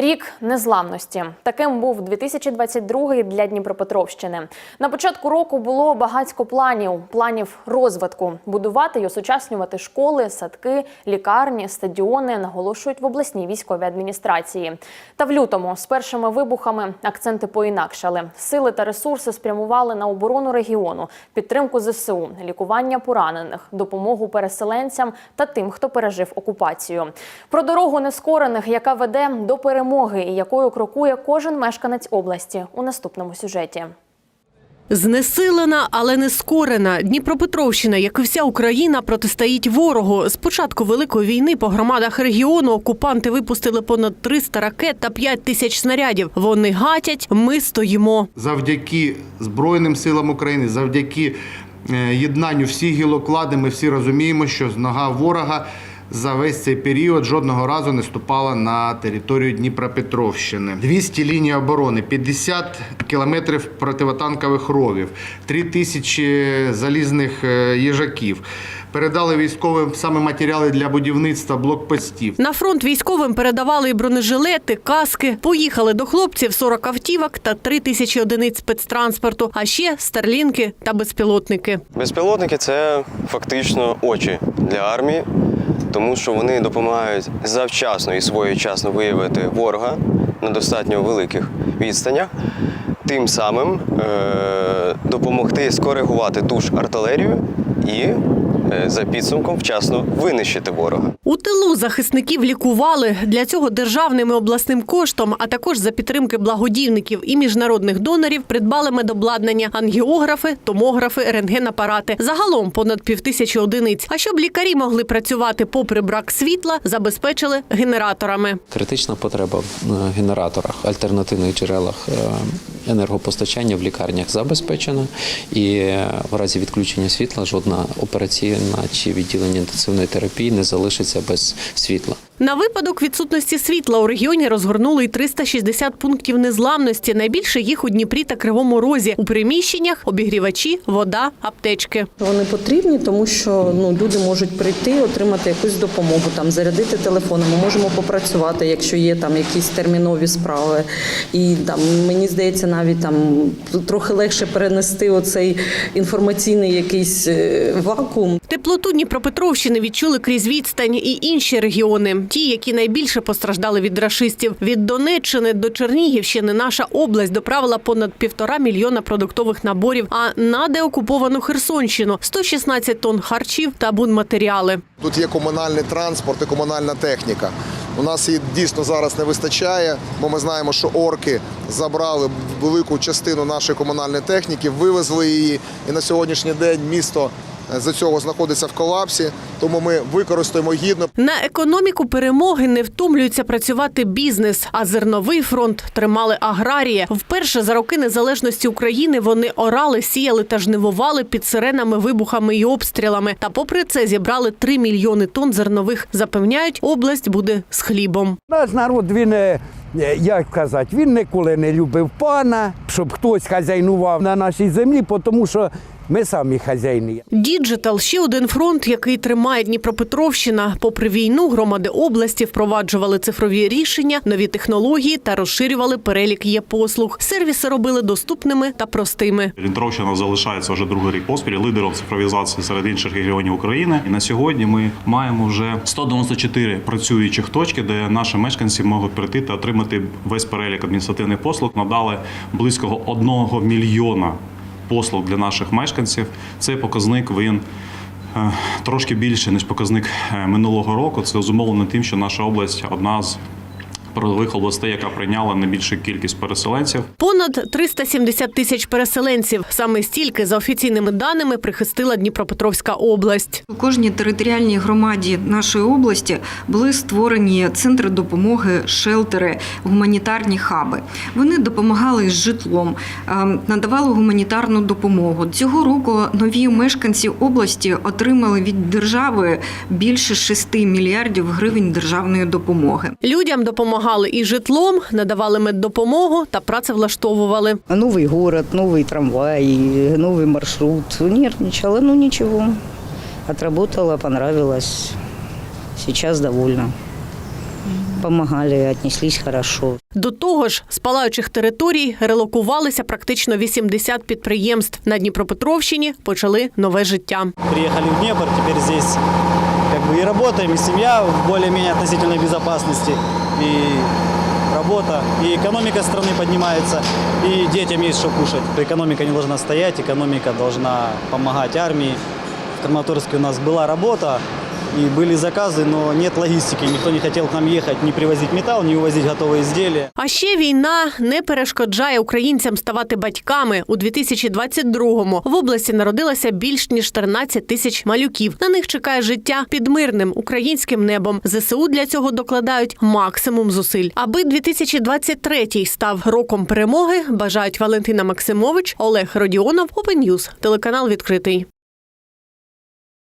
Рік незламності таким був 2022 для Дніпропетровщини. На початку року було багатько планів, планів розвитку, будувати й осучаснювати школи, садки, лікарні, стадіони, наголошують в обласній військовій адміністрації. Та в лютому з першими вибухами акценти поінакшали. Сили та ресурси спрямували на оборону регіону, підтримку ЗСУ, лікування поранених, допомогу переселенцям та тим, хто пережив окупацію. Про дорогу нескорених, яка веде до перемоги і якою крокує кожен мешканець області у наступному сюжеті. Знесилена, але не скорена. Дніпропетровщина, як і вся Україна, протистоїть ворогу. З початку великої війни по громадах регіону окупанти випустили понад 300 ракет та 5 тисяч снарядів. Вони гатять, ми стоїмо. завдяки Збройним силам України, завдяки е, єднанню всіх гілоклади, ми всі розуміємо, що нога ворога за весь цей період жодного разу не ступала на територію Дніпропетровщини. 200 ліній оборони, 50 кілометрів противотанкових ровів, 3 тисячі залізних е, їжаків. Передали військовим саме матеріали для будівництва блокпостів. На фронт військовим передавали і бронежилети, каски. Поїхали до хлопців 40 автівок та 3 тисячі одиниць спецтранспорту, а ще старлінки та безпілотники. Безпілотники це фактично очі для армії, тому що вони допомагають завчасно і своєчасно виявити ворога на достатньо великих відстанях, тим самим е- допомогти скоригувати ту ж артилерію і за підсумком вчасно винищити ворога. У тилу захисників лікували для цього державним і обласним коштом, а також за підтримки благодійників і міжнародних донорів придбали медобладнання, ангіографи, томографи, рентгенапарати. Загалом понад півтисячі одиниць. А щоб лікарі могли працювати попри брак світла, забезпечили генераторами. Критична потреба в е, генераторах, альтернативних джерелах е, енергопостачання в лікарнях забезпечена, і в разі відключення світла жодна операційна чи відділення інтенсивної терапії не залишиться без світла. На випадок відсутності світла у регіоні розгорнули й 360 пунктів незламності. Найбільше їх у Дніпрі та Кривому Розі. У приміщеннях обігрівачі, вода, аптечки. Вони потрібні, тому що ну люди можуть прийти, отримати якусь допомогу, там зарядити телефони. Ми можемо попрацювати, якщо є там якісь термінові справи. І там мені здається, навіть там трохи легше перенести оцей інформаційний якийсь е, вакуум. Теплоту Дніпропетровщини відчули крізь відстань і інші регіони. Ті, які найбільше постраждали від рашистів. Від Донеччини до Чернігівщини наша область доправила понад півтора мільйона продуктових наборів. А на деокуповану Херсонщину 116 тонн харчів та бунматеріали. Тут є комунальний транспорт і комунальна техніка. У нас її дійсно зараз не вистачає, бо ми знаємо, що орки забрали велику частину нашої комунальної техніки, вивезли її, і на сьогоднішній день місто за цього знаходиться в колапсі. Тому ми використаємо гідно На економіку перемоги не втомлюється працювати бізнес, а зерновий фронт тримали аграрії. Вперше за роки незалежності України вони орали, сіяли та жнивували під сиренами, вибухами і обстрілами. Та попри це зібрали 3 мільйони тонн зернових. Запевняють, область буде з хлібом. Наш народ, він, е, як казати, він ніколи не любив пана, щоб хтось хазяйнував на нашій землі, тому що ми самі хазяїни. Діджитал ще один фронт, який тримає Дніпропетровщина. Попри війну, громади області впроваджували цифрові рішення, нові технології та розширювали перелік є послуг. Сервіси робили доступними та простими. Дніпровщина залишається вже другий рік поспіль лідером цифровізації серед інших регіонів України. І на сьогодні ми маємо вже 194 працюючих точки, де наші мешканці можуть прийти та отримати весь перелік адміністративних послуг. Надали близько одного мільйона послуг для наших мешканців. Цей показник він. е, Трошки більше ніж показник е, минулого року. Це зумовлено тим, що наша область одна з передових областей, яка прийняла найбільшу кількість переселенців. Понад 370 тисяч переселенців. Саме стільки, за офіційними даними, прихистила Дніпропетровська область. У кожній територіальній громаді нашої області були створені центри допомоги, шелтери, гуманітарні хаби. Вони допомагали з житлом, е, надавали гуманітарну допомогу. Цього року нові мешканці області отримали від держави більше 6 мільярдів гривень державної допомоги. Людям допомагали і житлом, надавали меддопомогу та працевлаштовували. Новий город, новий трамвай, новий маршрут. Нервничала, ну нічого. Отработала, понравилось. Сейчас довольна. помогали, отнеслись хорошо. До того ж, з палаючих територій релокувалися практично 80 підприємств. На Дніпропетровщині почали нове життя. Приехали в Днепр, теперь здесь как бы и работаем, и семья в более-менее относительной безопасности, и работа, и экономика страны поднимается, и детям есть что кушать. Экономика не должна стоять, экономика должна помогать армии. В Краматорске у нас была работа, и были заказы, но нет логистики. Никто не хотел к нам ехать, не привозить металл, не увозить готовые изделия. А ще війна не перешкоджає українцям ставати батьками. У 2022-му в області народилося більш ніж 14 тисяч малюків. На них чекає життя під мирним українським небом. ЗСУ для цього докладають максимум зусиль. Аби 2023-й став роком перемоги, бажають Валентина Максимович, Олег Родіонов, Open News, телеканал відкритий.